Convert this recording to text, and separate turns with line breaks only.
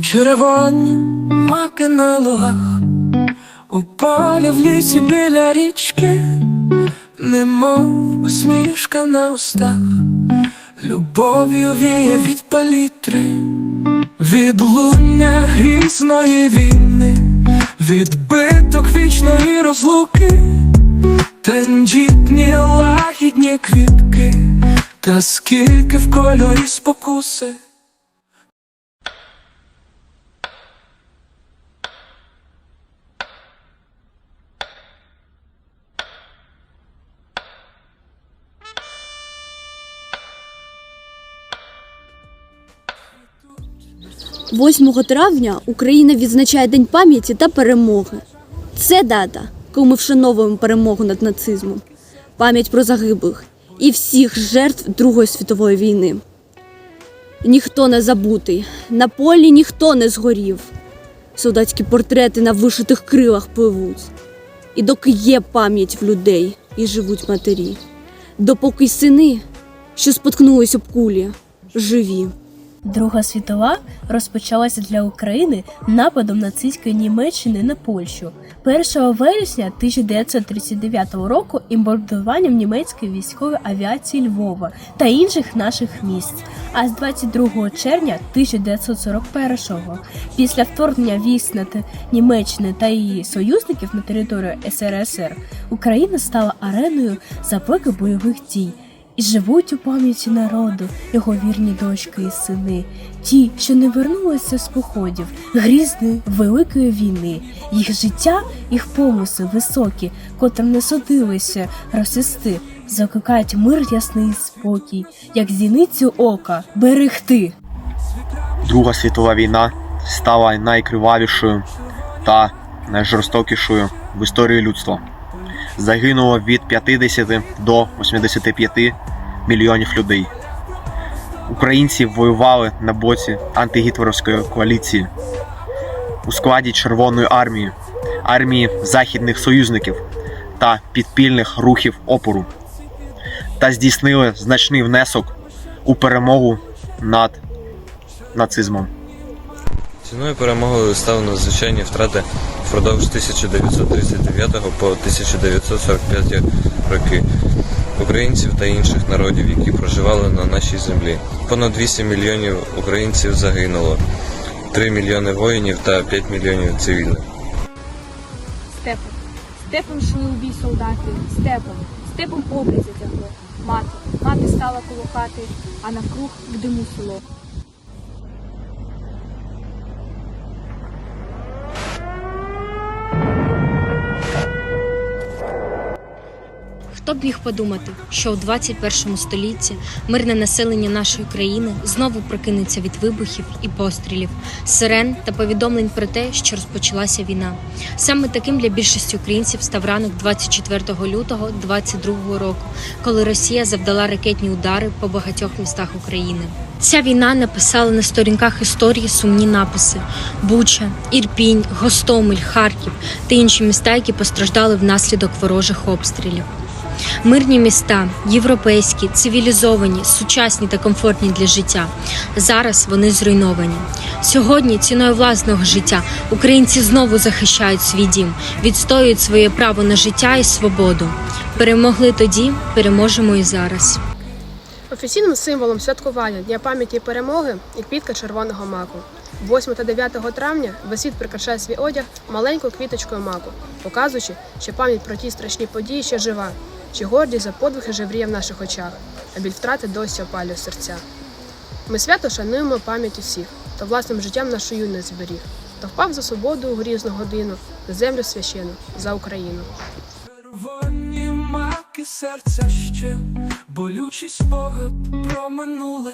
Червоні маки на лугах, у в лісі біля річки, немов усмішка на устах, любов'ю віє від палітри, від луння грізної війни, відбиток вічної розлуки, тендітні лагідні квітки, та скільки в кольорі спокуси.
– 8 травня Україна відзначає День пам'яті та перемоги. Це дата, коли ми вшановуємо перемогу над нацизмом, пам'ять про загиблих і всіх жертв Другої світової війни. Ніхто не забутий, на полі ніхто не згорів. Солдатські портрети на вишитих крилах пливуть. І доки є пам'ять в людей і живуть матері, допоки сини, що споткнулись об кулі, живі.
Друга світова розпочалася для України нападом нацистської Німеччини на Польщу 1 вересня 1939 року і німецької військової авіації Львова та інших наших місць. А з 22 червня 1941-го, після вторгнення військ на Німеччини та її союзників на територію СРСР, Україна стала ареною запеки бойових дій. І живуть у пам'яті народу його вірні дочки і сини, ті, що не вернулися з походів грізної великої війни, їх життя, їх помисли високі, котрим не судилися росисти, закликають мир ясний спокій, як зіницю ока берегти.
Друга світова війна стала найкривавішою та найжорстокішою в історії людства. Загинуло від 50 до 85 мільйонів людей. Українці воювали на боці антигітлерівської коаліції у складі Червоної армії, армії західних союзників та підпільних рухів опору та здійснили значний внесок у перемогу над нацизмом.
Ціною перемоги стали надзвичайні втрати впродовж 1939 по 1945 роки українців та інших народів, які проживали на нашій землі. Понад 200 мільйонів українців загинуло, 3 мільйони воїнів та 5 мільйонів цивільних.
Степом. Степом йшли у бій солдати, степом, степом обріз затягло. Мати, мати стала коло хати, а навкруг в диму село.
Хто б міг подумати, що у 21 столітті мирне населення нашої країни знову прокинеться від вибухів і пострілів, сирен та повідомлень про те, що розпочалася війна. Саме таким для більшості українців став ранок 24 лютого 2022 року, коли Росія завдала ракетні удари по багатьох містах України. Ця війна написала на сторінках історії сумні написи: Буча, Ірпінь, Гостомель, Харків та інші міста, які постраждали внаслідок ворожих обстрілів. Мирні міста, європейські, цивілізовані, сучасні та комфортні для життя. Зараз вони зруйновані. Сьогодні ціною власного життя українці знову захищають свій дім, відстоюють своє право на життя і свободу. Перемогли тоді, переможемо і зараз.
Офіційним символом святкування Дня пам'яті і перемоги є квітка червоного маку. 8 та 9 травня весь світ прикрашає свій одяг маленькою квіточкою маку, показуючи, що пам'ять про ті страшні події ще жива, що гордість за подвиги жевріє в наших очах, а біль втрати досі опалює серця. Ми свято шануємо пам'ять усіх, та власним життям нашу юність зберіг, та впав за свободу у грізну годину, за землю священу, за Україну.
Червоні маки серця ще, болючий спогад про минуле.